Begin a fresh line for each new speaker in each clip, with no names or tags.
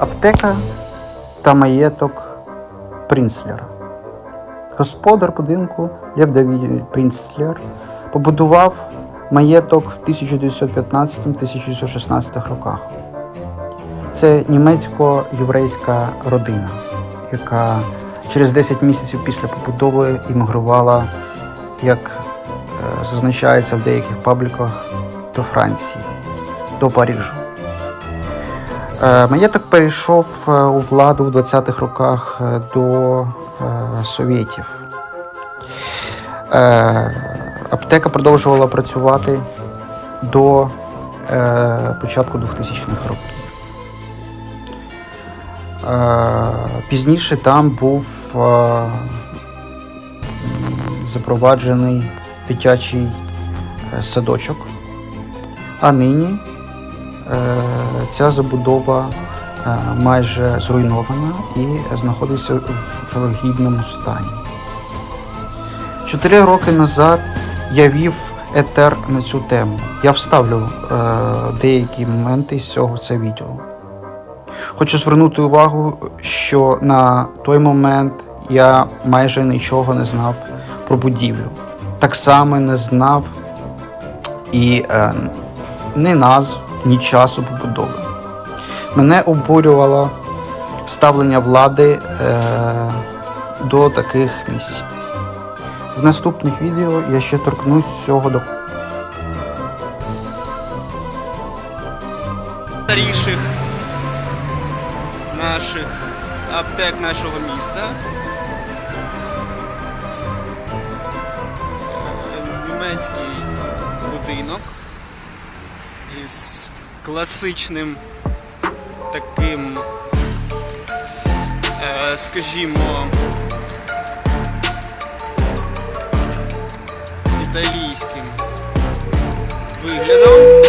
Аптека та маєток Принцлера. Господар будинку Лев Давід Принцлер побудував маєток в 1915-1916 роках. Це німецько-єврейська родина, яка через 10 місяців після побудови іммігрувала, як е, зазначається в деяких пабліках, до Франції, до Парижу. Е, Маєток перейшов е, у владу в 20-х роках е, до совєтів. Аптека продовжувала працювати до початку 2000-х років. Пізніше там був запроваджений дитячий садочок, а нині ця забудова е, майже зруйнована і знаходиться в гідному стані. Чотири роки назад я вів етер на цю тему. Я вставлю е, деякі моменти з цього це відео. Хочу звернути увагу, що на той момент я майже нічого не знав про будівлю. Так само не знав і е, ні назв, ні часу побудови. Мене обурювало ставлення влади е, до таких місць. В наступних відео я ще торкнусь цього до
старіших наших аптек нашого міста. Е, Німецький будинок із класичним таким, е, скажімо, італійським виглядом.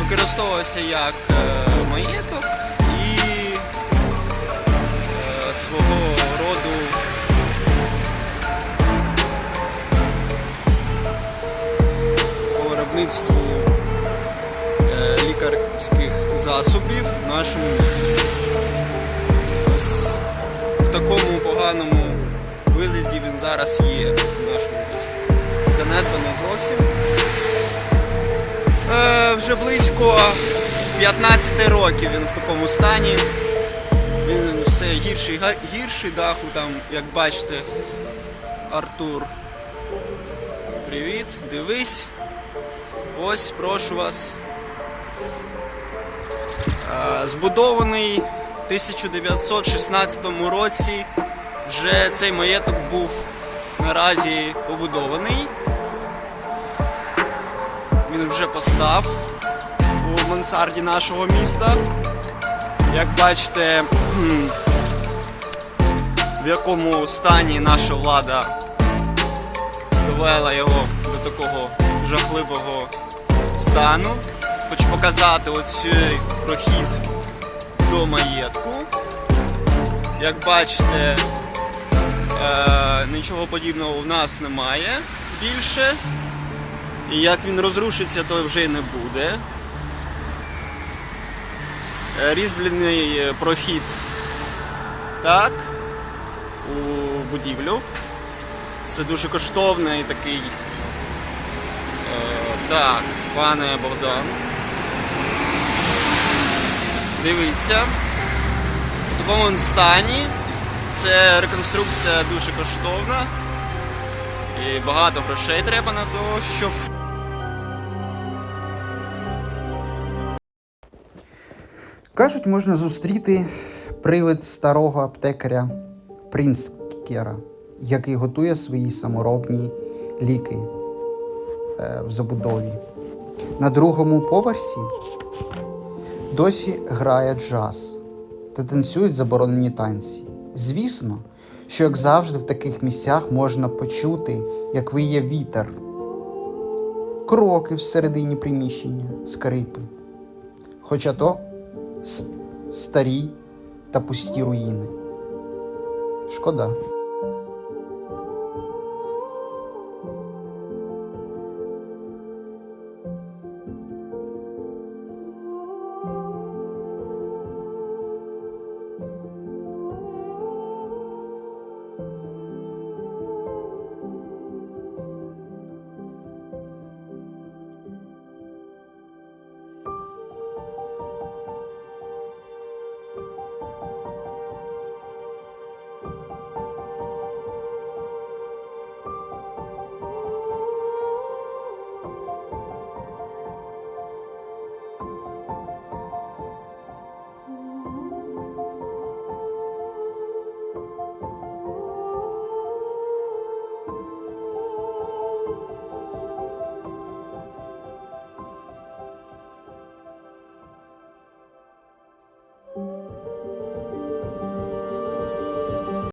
Використовувався як е, маєток і е, свого роду засобів в нашому в такому поганому вигляді він зараз є в нашому місті. Занедбано зовсім. Е, вже близько 15 років він в такому стані. Він все гірший, гірший даху там, як бачите, Артур. Привіт, дивись. Ось, прошу вас. Збудований в 1916 році. Вже цей маєток був наразі побудований. Він вже постав у мансарді нашого міста. Як бачите, в якому стані наша влада довела його до такого жахливого стану. Хочу показати оцей прохід до маєтку. Як бачите, е, нічого подібного у нас немає більше. І як він розрушиться, то вже й не буде. Е, Різьблений е, прохід так, у будівлю. Це дуже коштовний такий. Так, пане Богдан. Дивіться. В такому стані. Це реконструкція дуже коштовна. І багато грошей треба на те, щоб
Кажуть, можна зустріти привид старого аптекаря Принскера, який готує свої саморобні ліки е, в забудові. На другому поверсі досі грає джаз та танцюють заборонені танці. Звісно, що, як завжди, в таких місцях можна почути, як виє вітер, кроки всередині приміщення, скрипи. Хоча то старі та пусті руїни. Шкода.